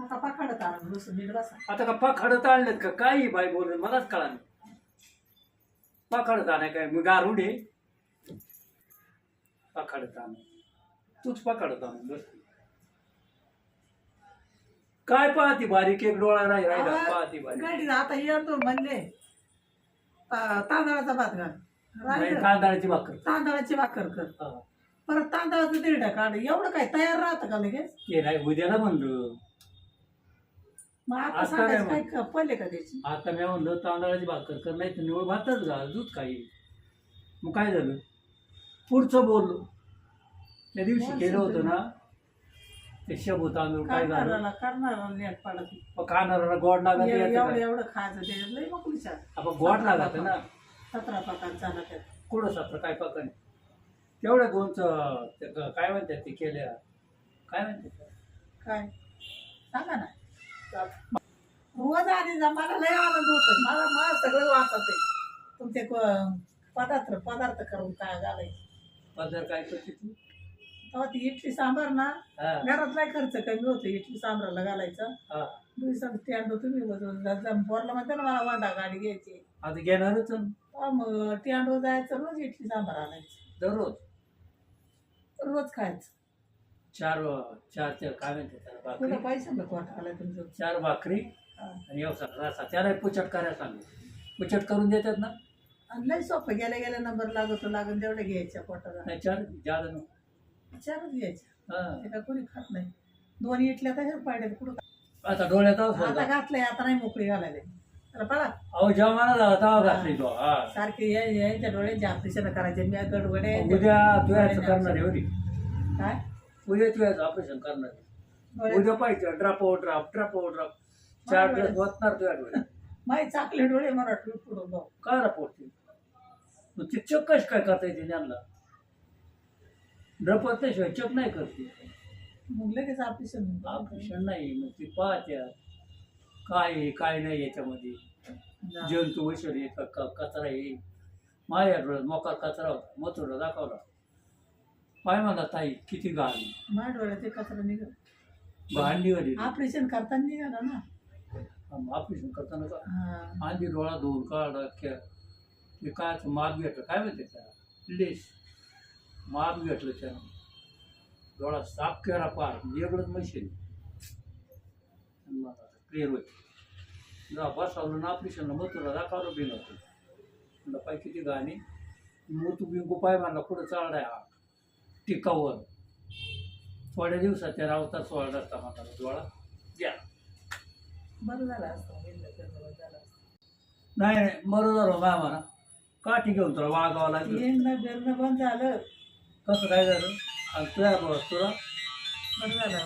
आता पाखाडत नीट बसा. आता का पाखाडत आणलेत का? काही बाई बोलत मलाच कळा नाही पाखाडत आणाय काय? मी गारुडे पाखाडत आण. तूच पाखाडत आण बस. काय पाहती बारीक एक डोळा नाही राहिला? पाहती बारीक. गाडी आता येतो म्हणले. ता- तांदळाचा भात घाल नाही राहिलं. तांदळाची भाकर. तांदळाची भाकर कर. हा. परत तांदळाचं दीड काढ एवढं काय तयार राहतं का लगेच? ते नाही उद्याला म्हणलं. मग आता सांगायचं? काय का त्याची? आता मी म्हणलं तांदळाची भाकर कर नाही तर निवड भातच घाल दूध काही मग काय झालं? पुढचं बोललो. त्या दिवशी बोल केलं होतं. ना ते शबू तांदूळ काय झालं? करणाऱ्याला नेट पाडत गोड लागत एवढं याचं एवढं काय? एवढं खायचं लई मग विचार आपण गोड लागत ना. सतरा प्रकार झाला त्यात. कुठं सत्र? काय पकड तेवढ्या दोनचं ते क- काय म्हणतात ते केल्या? काय म्हणतात? काय? सांगा ना. रोज जा मला लय आनंद होतो मला मला सगळं वाचत आहे. तुमचे पदार्थ पदार्थ करून काय घालायचे पदर काय करते तू? तेव्हा ती इडली सांबार ना हा. घरात नाही खर्च कमी होतो इडली सांबाराला घालायचं. हा. तुम्ही सांग स्टँड तुम्ही बोरला म्हणते ना मला वांडा गाडी घ्यायची आता घेणारच ना. तेव्हा मग स्टँडवर जायचं रोज इडली सांबार आणायची. दररोज? रोज खायचं. चार चार चार काय म्हणतात त्याला भाकरी? पैसे नको वाटायला तुमचं? चार भाकरी. आणि व्यवसाय रसा त्याला पुचट करायला सांगू. पुचट करून देतात ना? आणि लय सोपं. गेल्या गेल्या नंबर लागतो लागून तेवढ्या घ्यायच्या पोटाला. नाही चार जादा नको. चारच घ्यायच्या. हा. ते काय कोणी खात नाही. दोन इटल्या तशाच पाड्यात कुठं आता डोळ्यात आता घातलंय आता नाही मोकळी घालायला. तर पळा. अहो जेवणाला झाला तेव्हा घातली तो. हा. सारखे या- यायच्या डोळ्याचे ऑपरेशन करायचे. मी गडबडे उद्या तू याचं करणार आहे काय? उद्या तू याचं ऑपरेशन करणार. उद्या पाहिजे drop o drop drop o drop चार ड्रेस वाचणार तुझ्या डोळ्यात. माही चाकले डोळे मला पुढं बघ काय रापोर्ट मग ते चेक कश काय करता येते त्यांना? ड्रॉप असल्याशिवाय चेक नाही करते. मग लगेच ऑपरेशन ऑपरेशन नाही मग ती पाहत्या काय आहे काय नाही याच्यामध्ये? जंतू वैश्वर आहे का? का- कचरा आहे. माझ्या डोळ्यात मोकार कचरा होता. मथुरा दाखवला. पाय म्हणला ताई किती माझ्या डोळ्यात ते कचरा निघत भांडीवाली ऑपरेशन करताना निघाला ना. ऑपरेशन करताना का हा. आधी डोळा धुवून काढा क्या ते काय माप घेतलं काय म्हणते त्याला? लेस. माप घेतलं त्यानं डोळा साफ केला पार वेगळंच मशीन. क्लिअर होईल. जा बसवलं ना ऑपरेशनला मग तुला दाखवलं बिल होतं म्हणलं पाय किती गाणी. मोतू बिंकू पाय म्हणला कुठं चाललाय हा. टिकावर थोड्या दिवसात त्या रावता सोळा रस्ता म्हणला डोळा द्या. बरं झालं असतं असतं. नाही नाही बरं झालं माय म्हणा. काठी घेऊन तुला वागावं लागलं. येणं बंद झालं. कसं काय झालं? आणि तुझ्या तुला? बरं झालं.